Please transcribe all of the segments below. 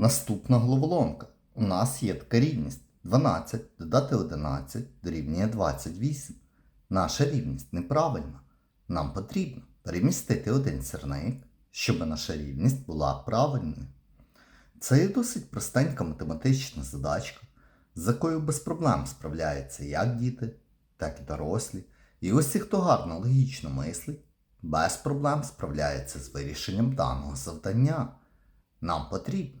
Наступна головоломка. У нас є така рівність. 12 додати 11 дорівнює 28. Наша рівність неправильна. Нам потрібно перемістити один сірник, щоб наша рівність була правильною. Це є досить простенька математична задачка, з якою без проблем справляються як діти, так і дорослі. І усі, хто гарно логічно мислить, без проблем справляється з вирішенням даного завдання. Нам потрібно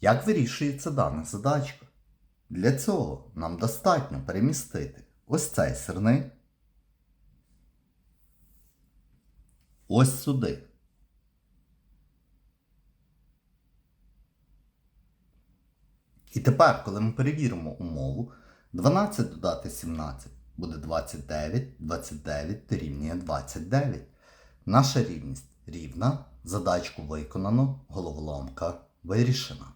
Як вирішується дана задачка? Для цього нам достатньо перемістити ось цей сирник ось сюди. І тепер, коли ми перевіримо умову, 12 додати 17 буде 29, 29 дорівнює 29. Наша рівність рівна, задачку виконано, головоломка вирішена.